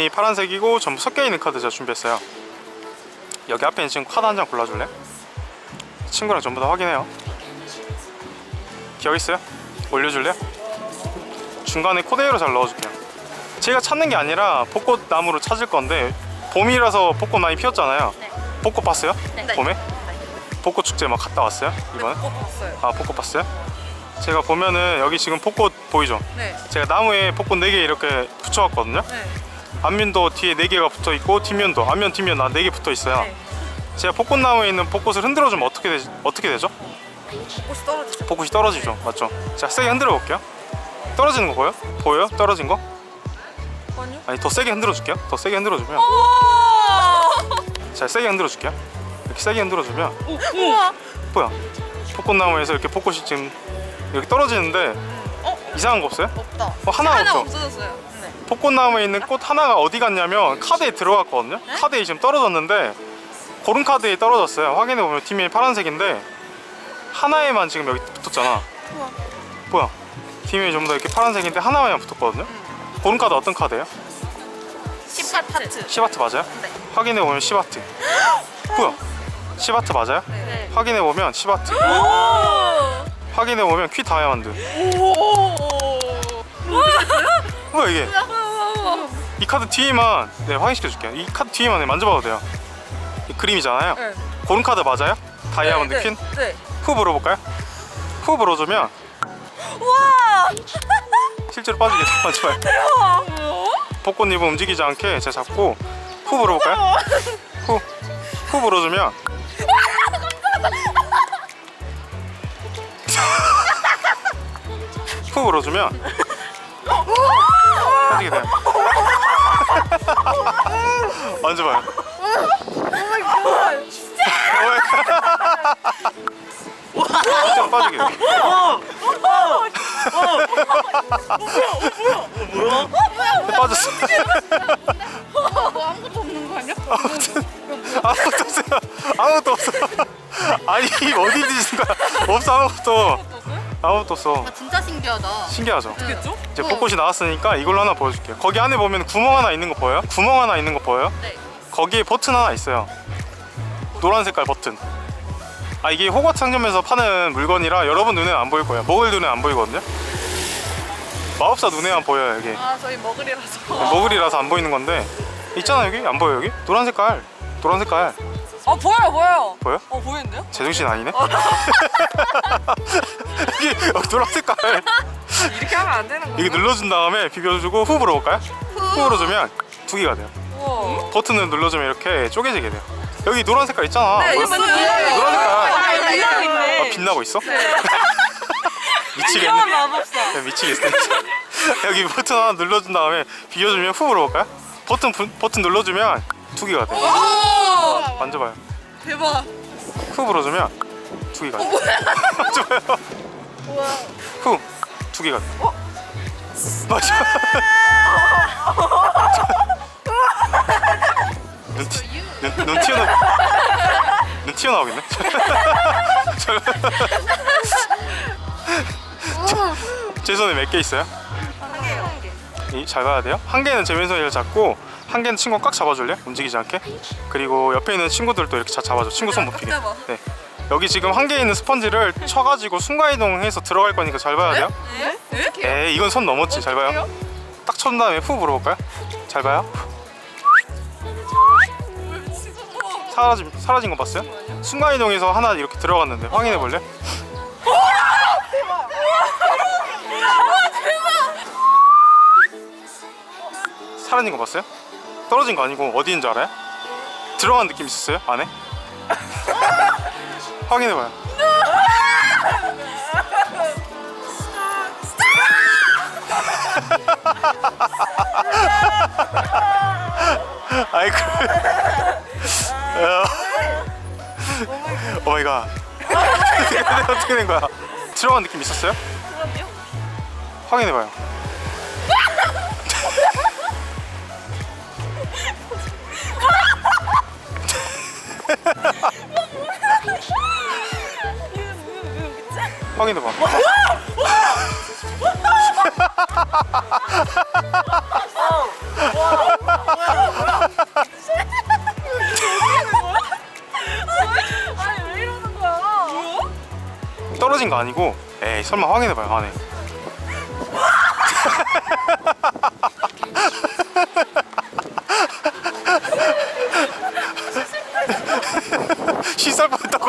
중간이 파란색이고 전부 섞여 있는 카드 제가 준비했어요. 여기 앞에 있는 친구 카드 한 장 골라줄래? 친구랑 전부 다 확인해요. 기억 있어요? 올려줄래요? 중간에 코데이로 잘 넣어줄게요. 제가 찾는 게 아니라 벚꽃 나무로 찾을 건데 봄이라서 벚꽃 많이 피었잖아요. 네. 벚꽃 봤어요? 네. 봄에? 벚꽃 축제 막 갔다 왔어요? 이번에? 꼭 봤어요. 아 벚꽃 봤어요? 제가 보면은 여기 지금 벚꽃 보이죠? 네. 제가 나무에 벚꽃 4개 이렇게 붙여왔거든요 네. 앞면도 뒤에 4개가 붙어 있고 뒷면도 앞면 뒷면 나 4개 붙어 있어요 네. 제가 벚꽃나무에 있는 벚꽃을 흔들어 주면 어떻게, 되, 어떻게 되죠? 꽃이 떨어지죠. 벚꽃이 떨어지죠 맞죠? 제가 세게 흔들어 볼게요 떨어지는 거 보여? 보여요? 떨어진 거? 아니요. 아니 더 세게 흔들어 줄게요 더 세게 흔들어 주면 자 세게 흔들어 줄게요 이렇게 세게 흔들어 주면 우와. 뭐야 벚꽃나무에서 이렇게 벚꽃이 지금 이렇게 떨어지는데 어? 이상한 거 없어요? 없다. 어, 하나가 하나 없죠? 없어졌어요. 네. 벚꽃나무에 있는 꽃 하나가 어디 갔냐면 카드에 들어갔거든요. 카드에 지금 떨어졌는데 고른 카드에 떨어졌어요. 확인해 보면 팀이 파란색인데 하나에만 지금 여기 붙었잖아. 뭐야? 팀이 전부 다 이렇게 파란색인데 하나에만 붙었거든요. 고른 카드 어떤 카드예요? 시바타트. 시바트 맞아요? 네. 확인해 보면 시바트. 뭐야? 시바트 맞아요? 네. 확인해 보면 시바트. 오. 확인해 보면 퀴 다이아몬드. 오. 뭐야 이게? 이 카드 뒤에만 네 확인시켜 줄게요. 이 카드 뒤에만 네, 만져봐도 돼요. 이 그림이잖아요. 네. 고른 카드 맞아요? 다이아몬드 네, 퀸? 네. 후 물어볼까요? 후 물어주면 와. 실제로 빠지겠죠? 맞아요. 대박. 벚꽃잎은 움직이지 않게 제가 잡고 후 물어볼까요? 후. 후 물어주면 후 물어주면 빠지게 돼요. 만져봐요. 빠지게. 빠졌어. 뭐 아무것도 없는 거 아니야? 아무것도 없어요. 아무것도 없어. 아니 어디 뒤진 거야? 없어 아무것도. 아무것도 없어. 아, 진짜 신기하다. 신기하죠? 그겠죠? 이제 벚꽃이 나왔으니까 이걸로 하나 보여줄게요. 거기 안에 보면 구멍 하나 있는 거 보여요? 구멍 하나 있는 거 보여요? 네. 거기에 버튼 하나 있어요. 노란 색깔 버튼. 아 이게 호거트 상점에서 파는 물건이라 여러분 눈에는 안 보일 거예요. 먹을 눈에 안 보이거든요. 마법사 눈에만 보여요 여기. 아 저희 먹으리라서. 먹을이라서 안 보이는 건데 있잖아 여기 안 보여 여기? 노란 색깔. 노란 색깔 아 보여요 보여요. 보여? 어 보이는데요? 제정신 아니네? 이게 어, 노란 색깔 이렇게 하면 안 되는 거야? 이게 눌러준 다음에 비벼주고 후 불어볼까요? 후 불어주면 두 개가 돼요 우와. 버튼을 눌러주면 이렇게 쪼개지게 돼요 여기 노란 색깔 있잖아 네, 있어요. 노란 색깔 아, 빛나고 있네. 아, 빛나고 있어? 이런 미치겠네 마법사. 야, 미치겠어 여기 버튼 하나 눌러준 다음에 비벼주면 후 불어볼까요? 버튼 부- 버튼 눌러주면 두 개가 돼요 오. 만져봐요. 대박. 후 불어주면 두 개가 돼요. 만져봐요. 우와. 후두 개가 돼요. 맞아. 눈, 티, 눈, 눈 튀어나 눈 튀어나오겠네. 제 손에 몇 개 있어요? 한 개요. 이, 잘 봐야 돼요? 한 개는 제 왼손을 잡고 한 개는 친구 꽉 잡아줄래? 움직이지 않게 그리고 옆에 있는 친구들도 이렇게 잘 잡아줘 친구 손 못 피게 잡아. 네. 여기 지금 한개 있는 스펀지를 쳐가지고 순간이동해서 들어갈 거니까 잘 봐야 돼요 네? 에이 이건 손 넘었지 잘 봐요 딱 쳤은 다음에 후 물어볼까요? 잘 봐요 사라진, 사라진 거 봤어요? 순간이동해서 하나 이렇게 들어갔는데 확인해 볼래? 사라진 거 봤어요? 떨어진 거 아니고 어디인 줄 알아요? 들어간 느낌 있었어요? 안에? 확인해 봐요. 아이 그. 오 마이 갓. 어떻게 된 거야? 들어간 느낌 있었어요? 그럼요. 확인해 봐요. 확인해봐. 떨어진 거 아니고 에이 설마 확인해봐요 안에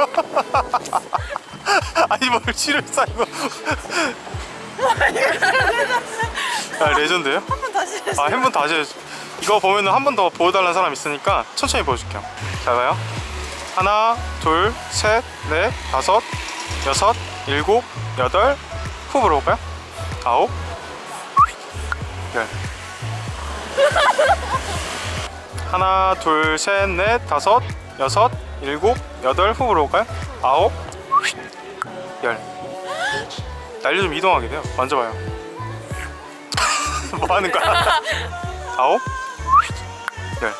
아니 뭘 치를 싸이고 아 레전드예요? 한 번 다시 해주세요. 아한 번 다시 해야지. 이거 보면은 한 번 더 보여달라는 사람 있으니까 천천히 보여줄게요 잘 봐요 하나 둘셋넷 다섯 여섯 일곱 여덟 후 불어볼까요? 아홉 열 하나 둘셋넷 다섯 여섯 일곱 여덟 후 불어볼까요? 아홉? 열. 날려 좀 이동하게 돼요. 만져봐요. 뭐 하는 거야? 아홉? 열.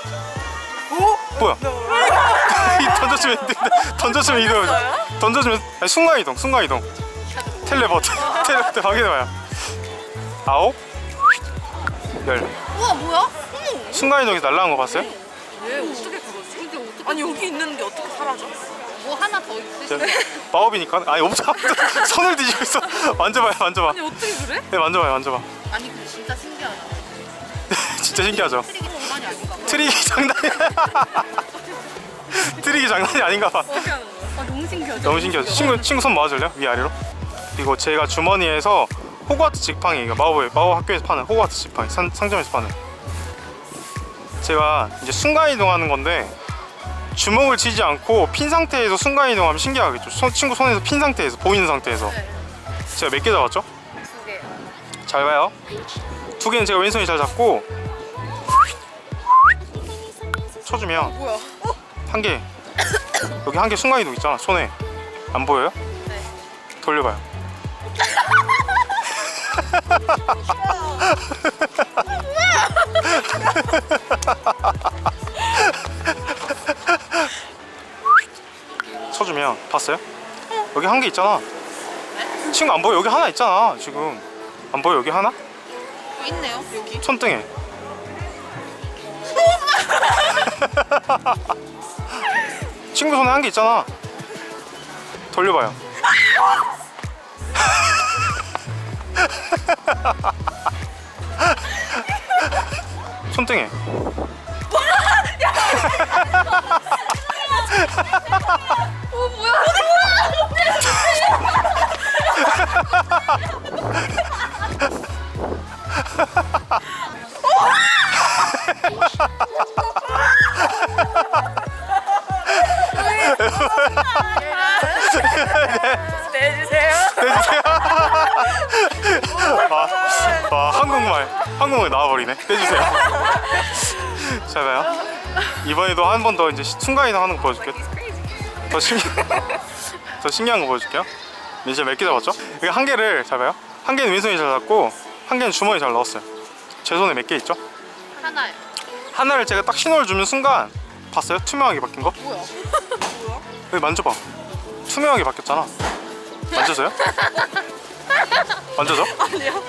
오? 뭐야? 이 던져주면 안 던져주면 이동 던져주면 아니, 순간 이동 순간 이동. 텔레포트. 텔레포트 확인해봐요. 아홉? 열. 우와 뭐야? 어머. 순간 이동에서 날라간 거 봤어요? 근데 어떻게 아니 여기 있는 게 어떻게 사라져? 뭐 하나 더 저, 있으시면 마법이니까? 아니 없어. 손을 뒤지고 있어. 만져봐요 만져봐. 아니 어떻게 그래? 네 만져봐요 만져봐. 아니 근데 진짜 신기하다. 진짜 신기하죠. 트릭이 장난이 아닌가 봐. 트릭이 장난이 트릭이 장난이 아닌가 봐. 어떻게 하는 거야? 아, 너무 신기하죠? 너무 신기하죠. 친구 친구 손 모아줄래요? 위 아래로? 그리고 제가 주머니에서 호그와트 이거 마법 마법 학교에서 파는 호그와트 직팡이 상, 상점에서 파는. 제가 이제 순간 이동하는 건데 주먹을 쥐지 않고 핀 상태에서 순간 이동하면 신기하겠죠 손- 친구 손에서 핀 상태에서 보이는 상태에서 네. 제가 몇 개 잡았죠? 두 개. 잘 봐요 두 개는 제가 왼손이 잘 잡고 쳐주면 뭐야? 어? 한개 여기 한 개 순간 이동 있잖아 손에 안 보여요? 네. 돌려봐요 쳐주면 봤어요? 여기 한 개 있잖아. 친구 안 보여? 여기 하나 있잖아 지금. 안 보여? 여기 하나? 여기 있네요 여기. 손등에. 친구 손에 한 개 있잖아. 돌려봐요. 손등에 내주세요. 아, 아 한국말 한국말 나와버리네. 빼주세요. 잘 봐요? 이번에도 한 번 더 이제 시- 순간이동 하는 거 보여줄게요. 더 신기 더 신기한 거 보여줄게요. 이제 몇 개 잡았죠? 여기 한 개를 잘 봐요 한 개는 왼손이 잘 잡고 한 개는 주머니 잘 넣었어요 제 손에 몇 개 있죠? 하나요 하나를 제가 딱 신호를 주면 순간 봤어요? 투명하게 바뀐 거? 뭐야 여기 만져봐 투명하게 바뀌었잖아 만져져요? 만져져? 아니요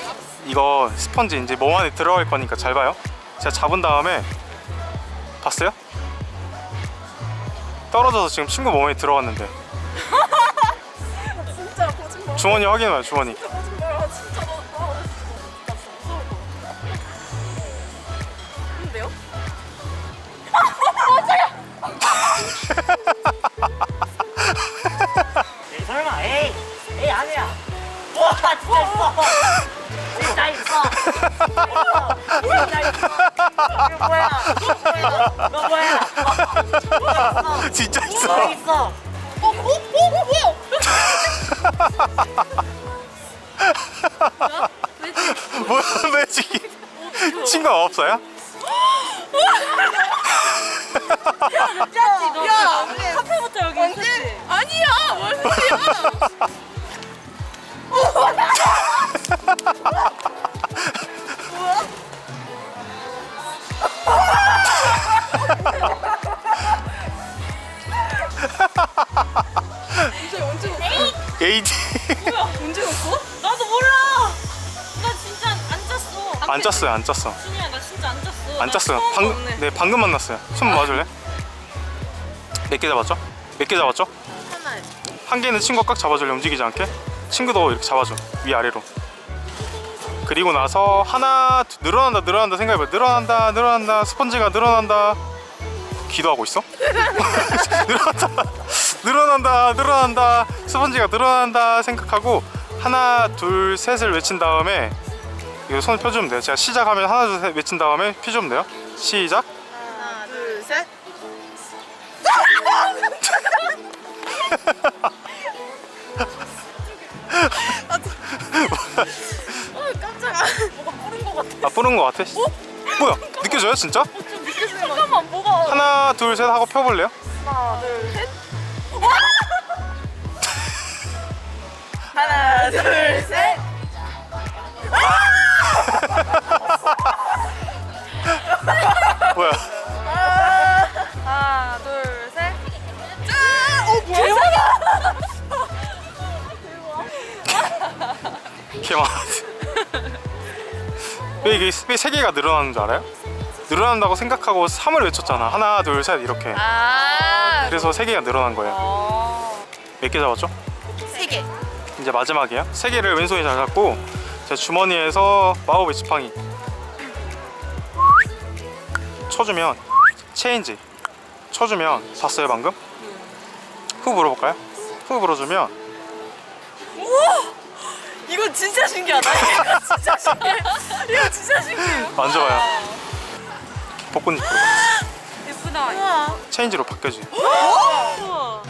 이거 스펀지 이제 몸 안에 들어갈 거니까 잘 봐요. 제가 잡은 다음에 봤어요? 떨어져서 지금 친구 몸에 들어갔는데 진짜 거짓말 주머니 확인해봐요 주머니 근데요? 에이 설마 에이 에이 아니야 와 진짜 있어 진짜 있어 진짜 있어 이거 뭐야 너 뭐야 진짜 너 있어 있어 어? 어? 어? 뭐야? 뭐야 매직이 친구가 없어요? 야! 카페부터 여기 언제? 아니야! 뭔 소리야! 언제 뭐야? 언제 넣었어? 나도 몰라. 나 진짜 안 짰어. 안 짰어요 안 짰어 준이야, 나 진짜 안 짰어. 짰어요 처음 방금 없네. 네 방금 만났어요 손 모아줄래? 몇 개 잡았죠? 몇 개 잡았죠? 하나요 한 개는 친구 꽉 잡아줄래 움직이지 않게 친구도 이렇게 잡아줘 위 아래로 그리고 나서 하나 둘, 늘어난다 늘어난다 생각해봐 늘어난다 늘어난다 스펀지가 늘어난다 기도하고 있어? 늘어난다 늘어난다 늘어난다 스펀지가 늘어난다 생각하고 하나 둘 셋을 외친 다음에 이거 손 펴주면 돼요. 제가 시작하면 하나 둘 셋 외친 다음에 펴주면 돼요. 시작. 하나, 둘, 셋. 아. 뿌른 거 같아? 뭐야? 느껴져요 진짜? 잠깐만 뭐가 하나 둘 셋 하고 펴볼래요? 하나 둘셋. 하나 둘셋 개만 왜 이게 왜 세 개가 늘어나는 줄 알아요? 늘어난다고 생각하고 3을 외쳤잖아 하나 둘 셋 이렇게 아, 그래서 세 개가 늘어난 거예요 몇개 잡았죠? 세 개. 이제 마지막이에요 세 개를 왼손에 잘 잡고 제 주머니에서 마법의 지팡이 쳐주면 체인지 쳐주면 봤어요 방금? 후 불어볼까요? 후 불어주면 이거 진짜 신기하다. 이거 진짜 신기해. 이거 진짜 신기해요 만져봐요 불어 예쁘다. 우와. 체인지로 바뀌어지. 우와.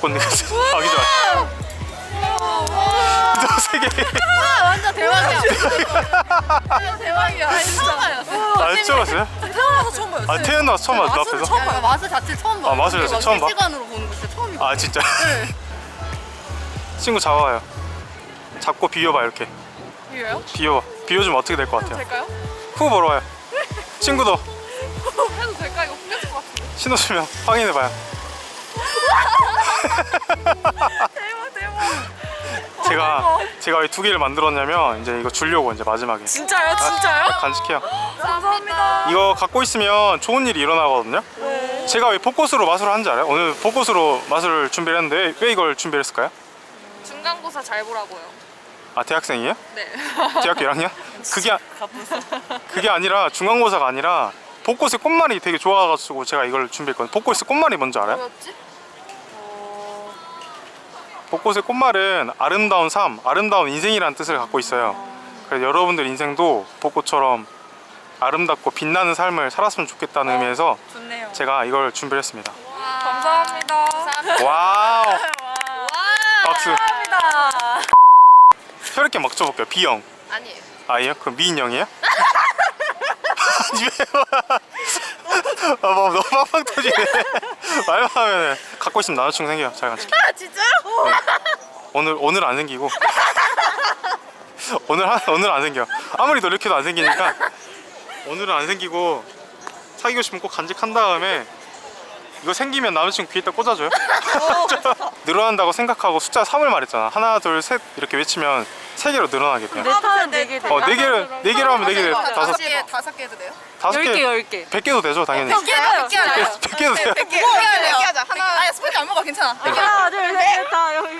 복근. 느껴지 아기 좋아. 아, 완전 대박이야. 완전 대박이야. 아니, 처음 봐요. 아 처음 봤어요? 태어나서 처음 봐요. 아 태어나서 처음 봤어 맛은 앞에서? 처음 야, 맛을 자체 처음 봐. 아, 맛을 자체 처음 봐? 실시간으로 보는 거 진짜 처음이고. 아 진짜? 친구 잡아요 잡고 비워봐 이렇게 이거요? 비워봐 비워주면 어떻게 될것 같아요? 될까요? 후 벌어와요 친구도 해도 될까? 이거 풀렸을 것 같은데 신호주면 확인해봐요 대박 대박 제가 제가 왜 두 개를 만들었냐면 이제 이거 주려고 이제 마지막에 진짜요? 진짜요? 간직해요 감사합니다 이거 갖고 있으면 좋은 일이 일어나거든요 제가 왜 벚꽃으로 마술을 한지 알아요? 오늘 벚꽃으로 마술을 준비를 했는데 왜 이걸 준비를 했을까요? 중간고사 잘 보라고요 아 대학생이에요? 네 대학교 1학년? 그게 아- 그게 아니라 중간고사가 아니라 벚꽃의 꽃말이 되게 좋아가지고 제가 이걸 준비했거든요. 벚꽃의 꽃말이 뭔지 알아요? 뭐였지? 벚꽃의 꽃말은 아름다운 삶, 아름다운 인생이라는 뜻을 갖고 있어요. 그래서 여러분들 인생도 벚꽃처럼 아름답고 빛나는 삶을 살았으면 좋겠다는 의미에서 좋네요 제가 이걸 준비를 했습니다. 감사합니다 와우! 박수! 감사합니다 혈액게 막 쳐볼게요. B형. 아니에요. 아니에요? 그럼 미인형이에요? 아니 왜 아, 뭐 너무 빵빵 터지네. 말만 하면 갖고 있으면 남자친구 생겨요. 잘 간직해. 아, 진짜요? 오늘 오늘 안 생기고 오늘 한 오늘 안 생겨. 아무리 노력해도 안 생기니까 오늘은 안 생기고 사귀고 싶으면 꼭 간직한 다음에 이거 생기면 남자친구 귀에다 꽂아줘요. 늘어난다고 생각하고 숫자 3을 말했잖아. 하나 둘 셋 이렇게 외치면 세 개로 늘어나게 돼요. 내 탓은 네개 돼. 어, 네 개를 네 개로 하면 네 개, 다섯 다섯 개, 다섯 개 해도 돼요? 다섯 열 개, 개, 열 개. 백 개도 되죠, 당연히. 백 개, 백개 하자. 백 개도 돼요. 백 개, 백개 하자. 하나, 아니 스포츠 안 먹어, 괜찮아. 하나, 둘, 셋, 다 여기.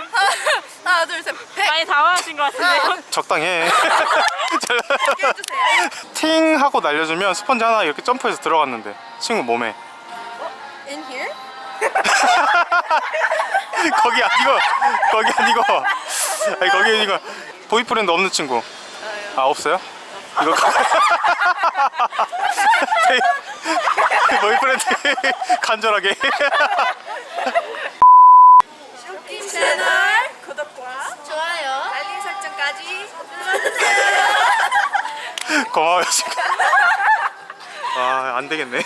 하나, 둘, 셋, 백 많이 당황하신 것 같은데요? 적당해. 개. 팅 하고 날려주면 스펀지 하나 이렇게 점프해서 들어갔는데 친구 몸에 In here? 거기 아니고 거기 아니고 아니 거기 아니고 보이프렌드 없는 친구 아 없어요? 이거 가- 보이프렌드 간절하게 쇼킹 채널 구독과 좋아요. 알림 설정까지 고마워요 친구 아안 되겠네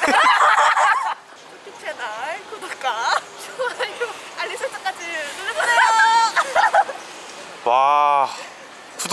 채널 구독과 좋아요. 알림 설정까지 눌러주세요. 와